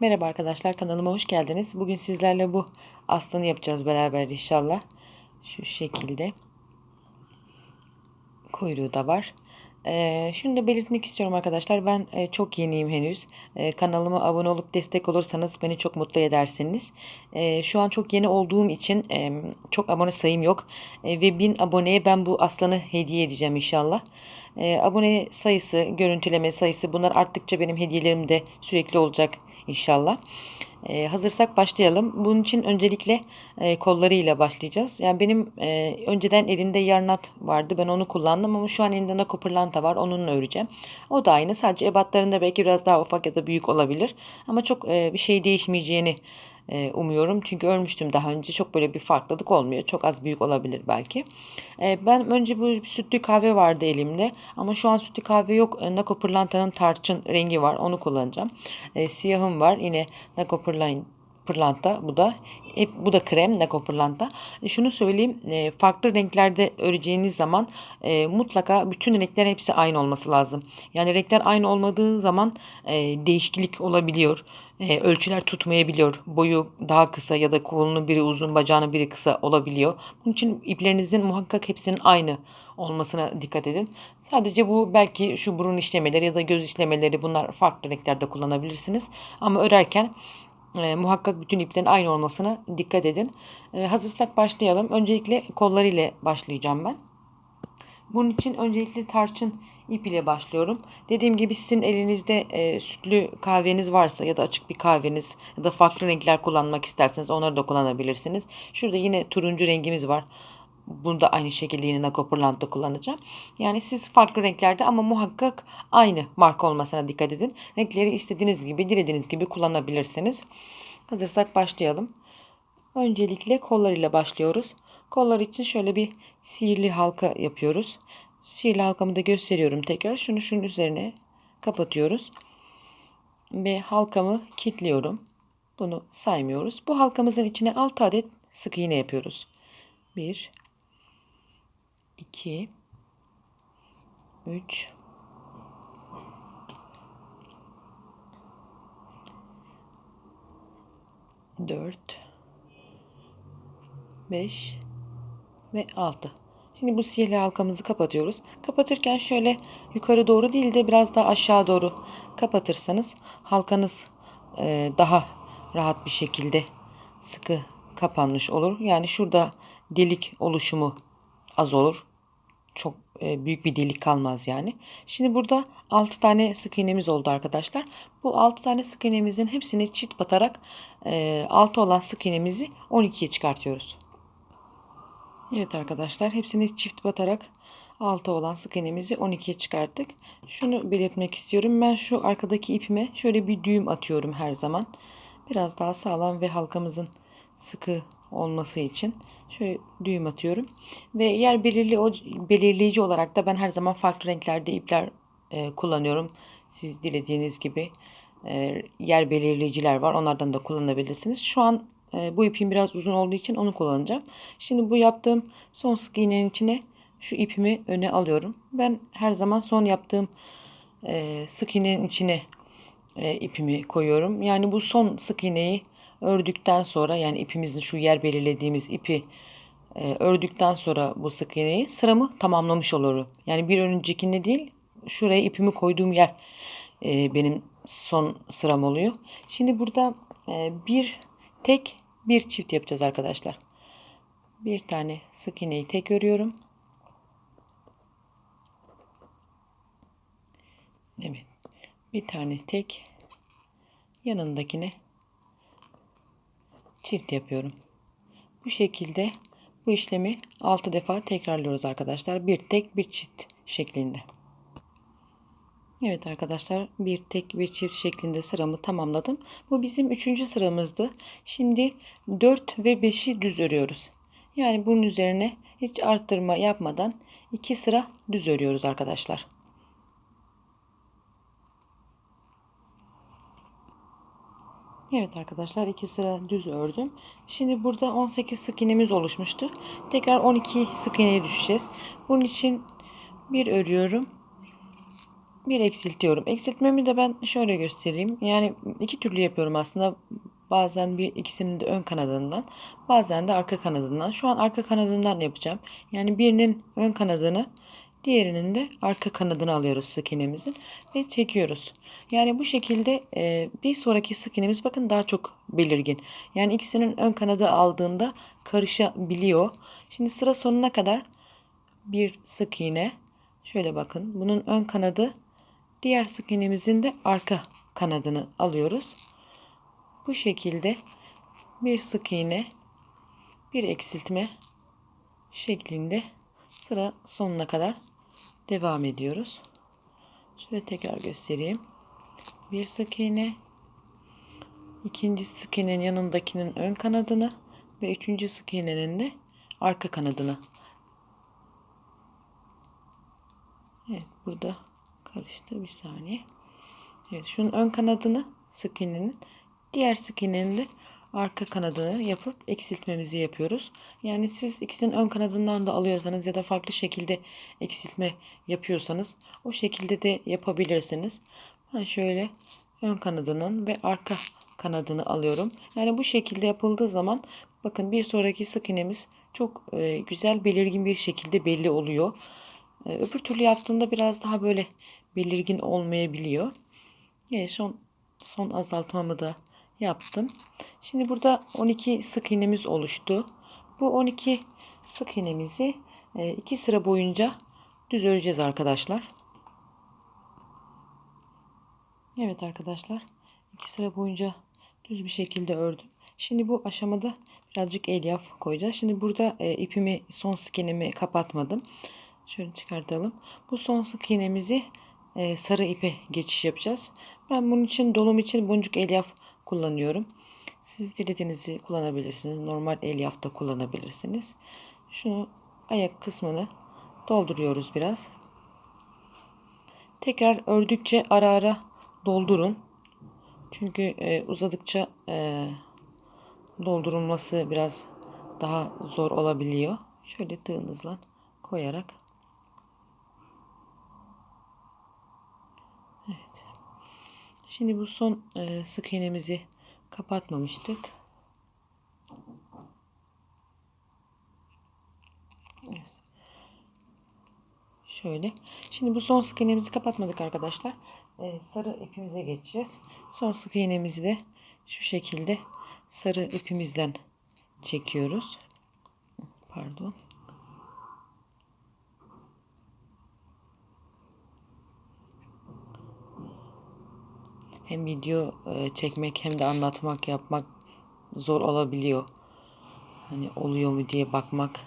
Merhaba arkadaşlar kanalıma hoş geldiniz. Bugün sizlerle bu aslanı yapacağız beraber inşallah. Şu şekilde. Kuyruğu da var. Ee, şunu da belirtmek istiyorum arkadaşlar. Ben e, çok yeniyim henüz. E, kanalıma abone olup destek olursanız beni çok mutlu edersiniz. E, şu an çok yeni olduğum için e, çok abone sayım yok. E, ve 1000 aboneye ben bu aslanı hediye edeceğim inşallah. E, abone sayısı, görüntüleme sayısı bunlar arttıkça benim hediyelerim de sürekli olacak inşallah. E, hazırsak başlayalım. Bunun için öncelikle e, kollarıyla başlayacağız. Yani benim e, önceden elinde yarnat vardı. Ben onu kullandım ama şu an elimde nako pırlanta var. Onunla öreceğim. O da aynı. Sadece ebatlarında belki biraz daha ufak ya da büyük olabilir. Ama çok e, bir şey değişmeyeceğini e, umuyorum. Çünkü örmüştüm daha önce. Çok böyle bir farklılık olmuyor. Çok az büyük olabilir belki. E, ben önce bu sütlü kahve vardı elimde. Ama şu an sütlü kahve yok. E, Nako pırlantanın tarçın rengi var. Onu kullanacağım. E, siyahım var. Yine Nako pırlanta. Bu da hep bu da krem Nako pırlanta. E, şunu söyleyeyim. E, farklı renklerde öreceğiniz zaman e, mutlaka bütün renkler hepsi aynı olması lazım. Yani renkler aynı olmadığı zaman e, değişiklik olabiliyor e, ölçüler tutmayabiliyor. Boyu daha kısa ya da kolunun biri uzun, bacağının biri kısa olabiliyor. Bunun için iplerinizin muhakkak hepsinin aynı olmasına dikkat edin. Sadece bu belki şu burun işlemeleri ya da göz işlemeleri bunlar farklı renklerde kullanabilirsiniz. Ama örerken e, muhakkak bütün iplerin aynı olmasına dikkat edin. E, hazırsak başlayalım. Öncelikle kolları ile başlayacağım ben. Bunun için öncelikle tarçın ip ile başlıyorum. Dediğim gibi sizin elinizde e, sütlü kahveniz varsa ya da açık bir kahveniz ya da farklı renkler kullanmak isterseniz onları da kullanabilirsiniz. Şurada yine turuncu rengimiz var. Bunu da aynı şekilde yine Nako Pırlanta kullanacağım. Yani siz farklı renklerde ama muhakkak aynı marka olmasına dikkat edin. Renkleri istediğiniz gibi, dilediğiniz gibi kullanabilirsiniz. Hazırsak başlayalım. Öncelikle kollarıyla başlıyoruz. Kollar için şöyle bir sihirli halka yapıyoruz. Sihirli halkamı da gösteriyorum tekrar. Şunu şunun üzerine kapatıyoruz. Ve halkamı kilitliyorum. Bunu saymıyoruz. Bu halkamızın içine 6 adet sık iğne yapıyoruz. 1 2 3 4 5 ve 6. Şimdi bu sihirli halkamızı kapatıyoruz. Kapatırken şöyle yukarı doğru değil de biraz daha aşağı doğru kapatırsanız halkanız e, daha rahat bir şekilde sıkı kapanmış olur. Yani şurada delik oluşumu az olur. Çok e, büyük bir delik kalmaz yani. Şimdi burada 6 tane sık iğnemiz oldu arkadaşlar. Bu 6 tane sık iğnemizin hepsini çift batarak e, 6 olan sık iğnemizi 12'ye çıkartıyoruz. Evet arkadaşlar hepsini çift batarak 6 olan sık iğnemizi 12'ye çıkarttık. Şunu belirtmek istiyorum. Ben şu arkadaki ipime şöyle bir düğüm atıyorum her zaman. Biraz daha sağlam ve halkamızın sıkı olması için şöyle düğüm atıyorum. Ve yer belirli belirleyici olarak da ben her zaman farklı renklerde ipler e, kullanıyorum. Siz dilediğiniz gibi e, yer belirleyiciler var. Onlardan da kullanabilirsiniz. Şu an e, bu ipim biraz uzun olduğu için onu kullanacağım. Şimdi bu yaptığım son sık iğnenin içine şu ipimi öne alıyorum. Ben her zaman son yaptığım e, sık iğnenin içine e, ipimi koyuyorum. Yani bu son sık iğneyi ördükten sonra yani ipimizin şu yer belirlediğimiz ipi e, ördükten sonra bu sık iğneyi sıramı tamamlamış olurum. Yani bir öncekinde değil şuraya ipimi koyduğum yer e, benim son sıram oluyor. Şimdi burada e, bir tek bir çift yapacağız arkadaşlar. Bir tane sık iğneyi tek örüyorum. Evet. Bir tane tek yanındakine çift yapıyorum. Bu şekilde bu işlemi 6 defa tekrarlıyoruz arkadaşlar. Bir tek bir çift şeklinde. Evet arkadaşlar bir tek bir çift şeklinde sıramı tamamladım. Bu bizim üçüncü sıramızdı. Şimdi 4 ve 5'i düz örüyoruz. Yani bunun üzerine hiç arttırma yapmadan iki sıra düz örüyoruz arkadaşlar. Evet arkadaşlar iki sıra düz ördüm. Şimdi burada 18 sık iğnemiz oluşmuştu. Tekrar 12 sık iğneye düşeceğiz. Bunun için bir örüyorum bir eksiltiyorum. Eksiltmemi de ben şöyle göstereyim. Yani iki türlü yapıyorum aslında. Bazen bir ikisinin de ön kanadından, bazen de arka kanadından. Şu an arka kanadından yapacağım. Yani birinin ön kanadını, diğerinin de arka kanadını alıyoruz sık iğnemizin ve çekiyoruz. Yani bu şekilde e, bir sonraki sık iğnemiz bakın daha çok belirgin. Yani ikisinin ön kanadı aldığında karışabiliyor. Şimdi sıra sonuna kadar bir sık iğne. Şöyle bakın. Bunun ön kanadı diğer sık iğnemizin de arka kanadını alıyoruz. Bu şekilde bir sık iğne, bir eksiltme şeklinde sıra sonuna kadar devam ediyoruz. Şöyle tekrar göstereyim. Bir sık iğne, ikinci sık iğnenin yanındakinin ön kanadını ve üçüncü sık iğnenin de arka kanadını Evet burada karıştı bir saniye. Evet şunun ön kanadını sık iğnenin diğer sık iğnenin de arka kanadını yapıp eksiltmemizi yapıyoruz. Yani siz ikisinin ön kanadından da alıyorsanız ya da farklı şekilde eksiltme yapıyorsanız o şekilde de yapabilirsiniz. Ben şöyle ön kanadının ve arka kanadını alıyorum. Yani bu şekilde yapıldığı zaman bakın bir sonraki sık iğnemiz çok e, güzel belirgin bir şekilde belli oluyor. E, öbür türlü yaptığımda biraz daha böyle belirgin olmayabiliyor. Evet, son son azaltmamı da yaptım. Şimdi burada 12 sık iğnemiz oluştu. Bu 12 sık iğnemizi 2 sıra boyunca düz öreceğiz arkadaşlar. Evet arkadaşlar 2 sıra boyunca düz bir şekilde ördüm. Şimdi bu aşamada birazcık elyaf koyacağız. Şimdi burada e, ipimi son sık iğnemi kapatmadım. Şöyle çıkartalım. Bu son sık iğnemizi e, sarı ipe geçiş yapacağız. Ben bunun için dolum için boncuk elyaf kullanıyorum. Siz dilediğinizi kullanabilirsiniz. Normal elyaf da kullanabilirsiniz. Şunu ayak kısmını dolduruyoruz biraz. Tekrar ördükçe ara ara doldurun. Çünkü e, uzadıkça e, doldurulması biraz daha zor olabiliyor. Şöyle tığınızla koyarak Şimdi bu son e, sık iğnemizi kapatmamıştık. Şöyle. Şimdi bu son sık iğnemizi kapatmadık arkadaşlar. Ee, sarı ipimize geçeceğiz. Son sık iğnemizi de şu şekilde sarı ipimizden çekiyoruz. Pardon. Hem video e, çekmek hem de anlatmak yapmak zor olabiliyor. Hani oluyor mu diye bakmak.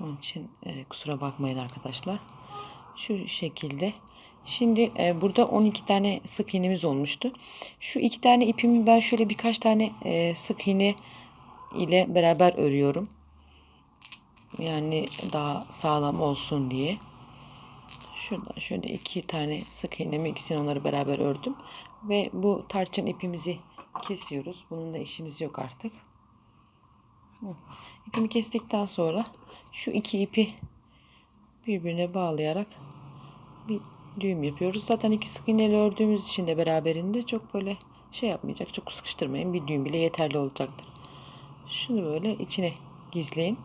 Onun için e, kusura bakmayın arkadaşlar. Şu şekilde. Şimdi e, burada 12 tane sık iğnemiz olmuştu. Şu iki tane ipimi ben şöyle birkaç tane e, sık iğne ile beraber örüyorum. Yani daha sağlam olsun diye. Şuradan şöyle iki tane sık iğnemi ikisini onları beraber ördüm. Ve bu tarçın ipimizi kesiyoruz. Bunun da işimiz yok artık. İpimi kestikten sonra şu iki ipi birbirine bağlayarak bir düğüm yapıyoruz. Zaten iki sık iğneyle ördüğümüz için de beraberinde çok böyle şey yapmayacak. Çok sıkıştırmayın. Bir düğüm bile yeterli olacaktır. Şunu böyle içine gizleyin.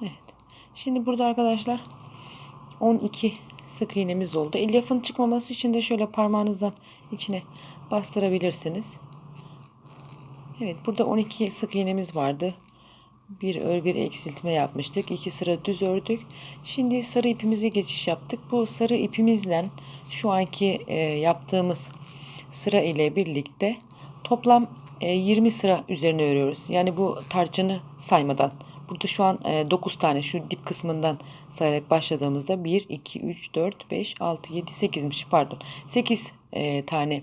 Evet. Şimdi burada arkadaşlar 12 sık iğnemiz oldu. Elyafın çıkmaması için de şöyle parmağınızdan içine bastırabilirsiniz. Evet burada 12 sık iğnemiz vardı. Bir ör bir eksiltme yapmıştık. İki sıra düz ördük. Şimdi sarı ipimize geçiş yaptık. Bu sarı ipimizle şu anki e, yaptığımız sıra ile birlikte toplam e, 20 sıra üzerine örüyoruz. Yani bu tarçını saymadan. Burada şu an e, 9 tane şu dip kısmından sayarak başladığımızda 1, 2, 3, 4, 5, 6, 7, 8'miş pardon. 8 e, tane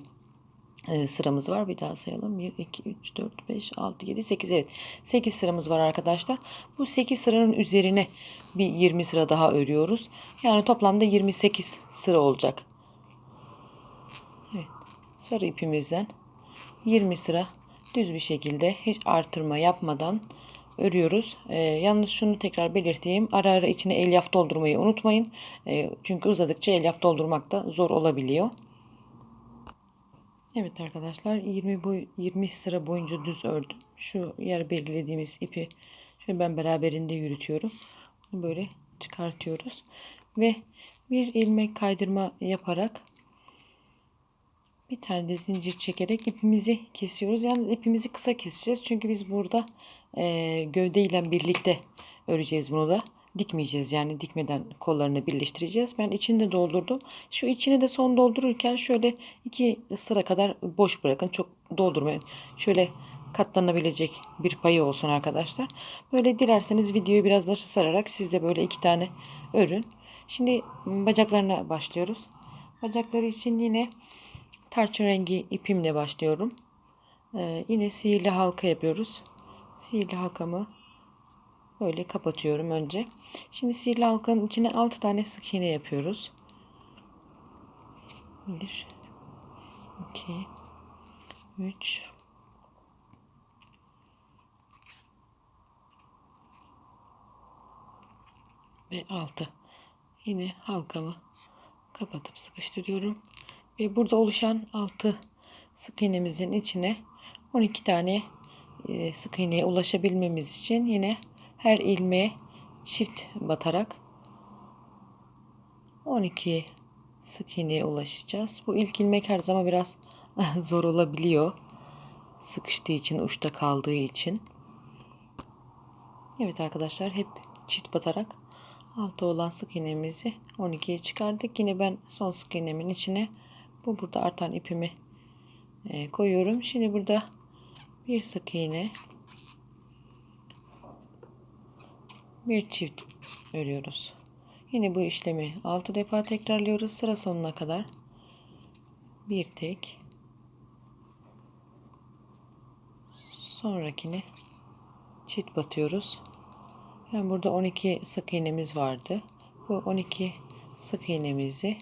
e, sıramız var. Bir daha sayalım. 1, 2, 3, 4, 5, 6, 7, 8. Evet. 8 sıramız var arkadaşlar. Bu 8 sıranın üzerine bir 20 sıra daha örüyoruz. Yani toplamda 28 sıra olacak. Evet. Sarı ipimizden 20 sıra düz bir şekilde hiç artırma yapmadan örüyoruz. Ee, yalnız şunu tekrar belirteyim. Ara ara içine elyaf doldurmayı unutmayın. Ee, çünkü uzadıkça elyaf doldurmak da zor olabiliyor. Evet arkadaşlar 20 boy 20 sıra boyunca düz ördüm. Şu yer belirlediğimiz ipi şöyle ben beraberinde yürütüyorum. Böyle çıkartıyoruz ve bir ilmek kaydırma yaparak bir tane de zincir çekerek ipimizi kesiyoruz. Yani ipimizi kısa keseceğiz. Çünkü biz burada e, gövde birlikte öreceğiz bunu da. Dikmeyeceğiz yani dikmeden kollarını birleştireceğiz. Ben içini de doldurdum. Şu içini de son doldururken şöyle iki sıra kadar boş bırakın. Çok doldurmayın. Şöyle katlanabilecek bir payı olsun arkadaşlar. Böyle dilerseniz videoyu biraz başa sararak siz de böyle iki tane örün. Şimdi bacaklarına başlıyoruz. Bacakları için yine tarçın rengi ipimle başlıyorum. Ee, yine sihirli halka yapıyoruz. Sihirli halkamı böyle kapatıyorum önce. Şimdi sihirli halkanın içine 6 tane sık iğne yapıyoruz. 1 2 3 ve 6. Yine halkamı kapatıp sıkıştırıyorum. Ve burada oluşan 6 sık iğnemizin içine 12 tane sık iğneye ulaşabilmemiz için yine her ilmeğe çift batarak 12 sık iğneye ulaşacağız. Bu ilk ilmek her zaman biraz zor olabiliyor. Sıkıştığı için, uçta kaldığı için. Evet arkadaşlar hep çift batarak altta olan sık iğnemizi 12'ye çıkardık. Yine ben son sık iğnemin içine bu burada artan ipimi e, koyuyorum. Şimdi burada bir sık iğne bir çift örüyoruz. Yine bu işlemi 6 defa tekrarlıyoruz sıra sonuna kadar. Bir tek sonrakini çift batıyoruz. Yani burada 12 sık iğnemiz vardı. Bu 12 sık iğnemizi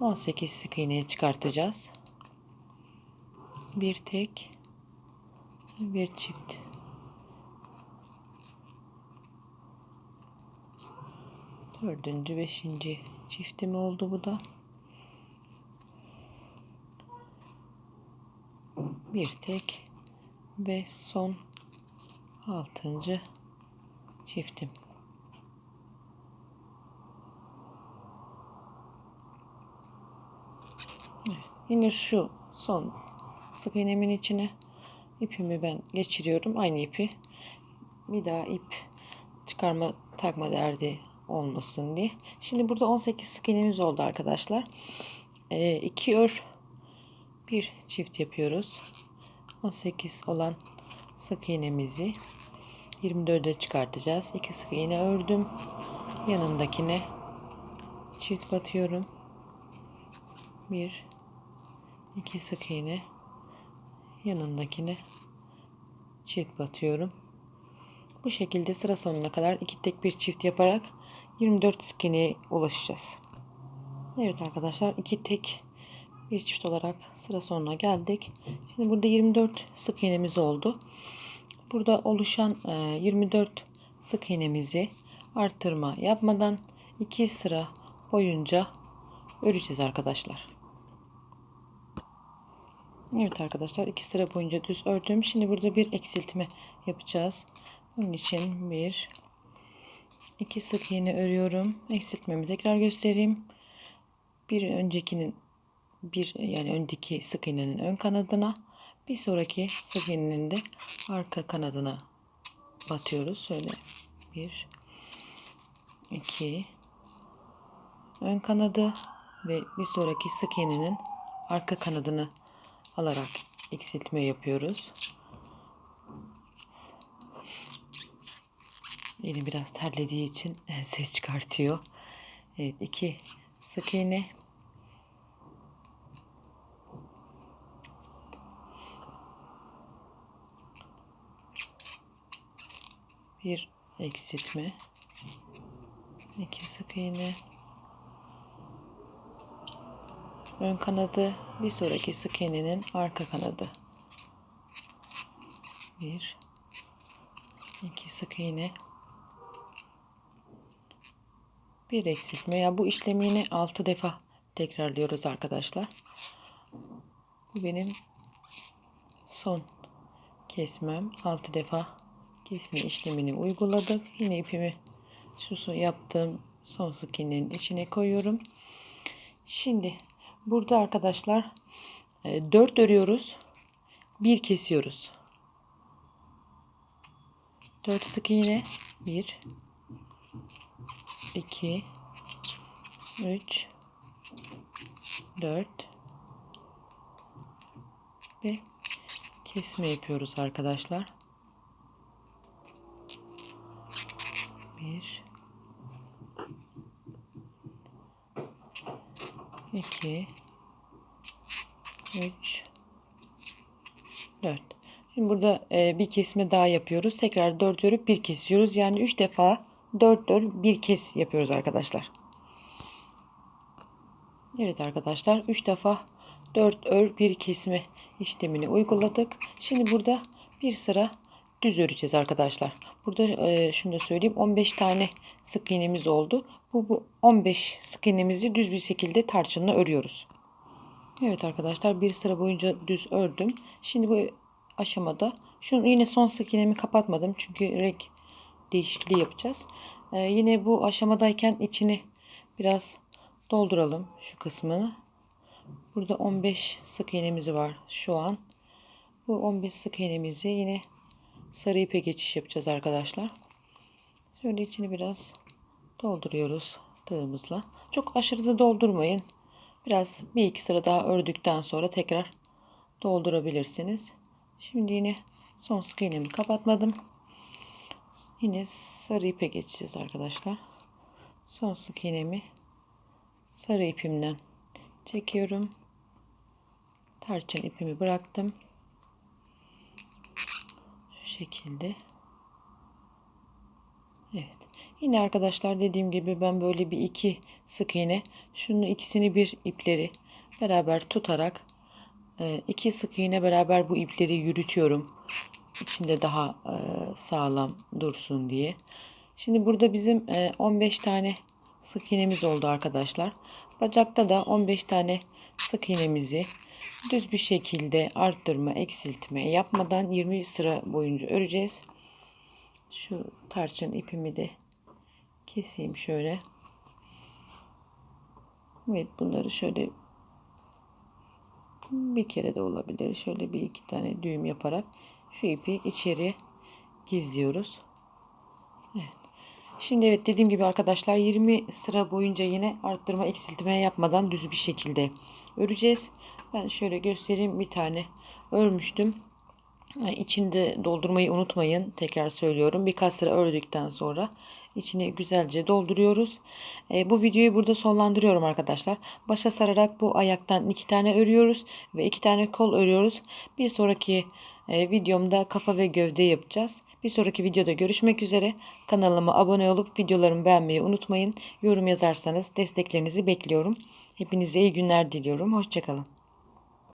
18 sık iğneye çıkartacağız. Bir tek bir çift. Dördüncü, beşinci çiftim oldu bu da. Bir tek ve son altıncı çiftim. Evet, yine şu son sık iğnemin içine ipimi ben geçiriyorum. Aynı ipi bir daha ip çıkarma takma derdi olmasın diye. Şimdi burada 18 sık iğnemiz oldu arkadaşlar. 2 ee, ör bir çift yapıyoruz. 18 olan sık iğnemizi 24'e çıkartacağız. 2 sık iğne ördüm. Yanındakine çift batıyorum. 1 2 sık iğne yanındakine çift batıyorum. Bu şekilde sıra sonuna kadar iki tek bir çift yaparak 24 sık iğneye ulaşacağız. Evet arkadaşlar iki tek bir çift olarak sıra sonuna geldik. Şimdi burada 24 sık iğnemiz oldu. Burada oluşan 24 e, sık iğnemizi artırma yapmadan iki sıra boyunca öreceğiz arkadaşlar. Evet arkadaşlar iki sıra boyunca düz ördüm. Şimdi burada bir eksiltme yapacağız. Bunun için bir iki sık iğne örüyorum. Eksiltmemi tekrar göstereyim. Bir öncekinin bir yani öndeki sık iğnenin ön kanadına bir sonraki sık iğnenin de arka kanadına batıyoruz. Şöyle bir iki ön kanadı ve bir sonraki sık iğnenin arka kanadını alarak eksiltme yapıyoruz. Yine biraz terlediği için ses çıkartıyor. Evet iki sık iğne. Bir eksiltme. iki sık iğne. Ön kanadı bir sonraki sık iğnenin arka kanadı. Bir, 2 sık iğne. Bir eksiltme. Ya bu işlemi yine 6 defa tekrarlıyoruz arkadaşlar. Bu benim son kesmem. 6 defa kesme işlemini uyguladık. Yine ipimi şu yaptığım son sık iğnenin içine koyuyorum. Şimdi burada arkadaşlar 4 örüyoruz. 1 kesiyoruz. 4 sık iğne 1 2 3 4 ve kesme yapıyoruz arkadaşlar. 1 2 3 4 Şimdi burada e, bir kesme daha yapıyoruz. Tekrar 4 örüp bir kesiyoruz. Yani 3 defa 4 ör bir kes yapıyoruz arkadaşlar. Evet arkadaşlar 3 defa 4 ör bir kesme işlemini uyguladık. Şimdi burada bir sıra düz öreceğiz arkadaşlar. Burada e, şunu da söyleyeyim 15 tane sık iğnemiz oldu. Bu, bu 15 sık iğnemizi düz bir şekilde tarçınla örüyoruz. Evet arkadaşlar bir sıra boyunca düz ördüm. Şimdi bu aşamada şunu yine son sık iğnemi kapatmadım çünkü renk değişikliği yapacağız. Ee, yine bu aşamadayken içini biraz dolduralım şu kısmını. Burada 15 sık iğnemiz var şu an. Bu 15 sık iğnemizi yine sarı ipe geçiş yapacağız arkadaşlar. Şöyle içini biraz dolduruyoruz tığımızla. Çok aşırı da doldurmayın. Biraz bir iki sıra daha ördükten sonra tekrar doldurabilirsiniz. Şimdi yine son sık iğnemi kapatmadım. Yine sarı ipe geçeceğiz arkadaşlar. Son sık iğnemi sarı ipimden çekiyorum. Tarçın ipimi bıraktım. Şu şekilde. Evet. Yine arkadaşlar dediğim gibi ben böyle bir iki sık iğne şunu ikisini bir ipleri beraber tutarak e, iki sık iğne beraber bu ipleri yürütüyorum. İçinde daha e, sağlam dursun diye. Şimdi burada bizim 15 tane sık iğnemiz oldu arkadaşlar. Bacakta da 15 tane sık iğnemizi düz bir şekilde arttırma, eksiltme yapmadan 20 sıra boyunca öreceğiz. Şu tarçın ipimi de keseyim şöyle. Evet bunları şöyle bir kere de olabilir. Şöyle bir iki tane düğüm yaparak şu ipi içeri gizliyoruz. Evet. Şimdi evet dediğim gibi arkadaşlar 20 sıra boyunca yine arttırma eksiltme yapmadan düz bir şekilde öreceğiz. Ben şöyle göstereyim bir tane örmüştüm. İçinde doldurmayı unutmayın. Tekrar söylüyorum. Birkaç sıra ördükten sonra içini güzelce dolduruyoruz. E, bu videoyu burada sonlandırıyorum arkadaşlar. Başa sararak bu ayaktan iki tane örüyoruz ve iki tane kol örüyoruz. Bir sonraki e, videomda kafa ve gövde yapacağız. Bir sonraki videoda görüşmek üzere. Kanalıma abone olup videolarımı beğenmeyi unutmayın. Yorum yazarsanız desteklerinizi bekliyorum. Hepinize iyi günler diliyorum. Hoşçakalın.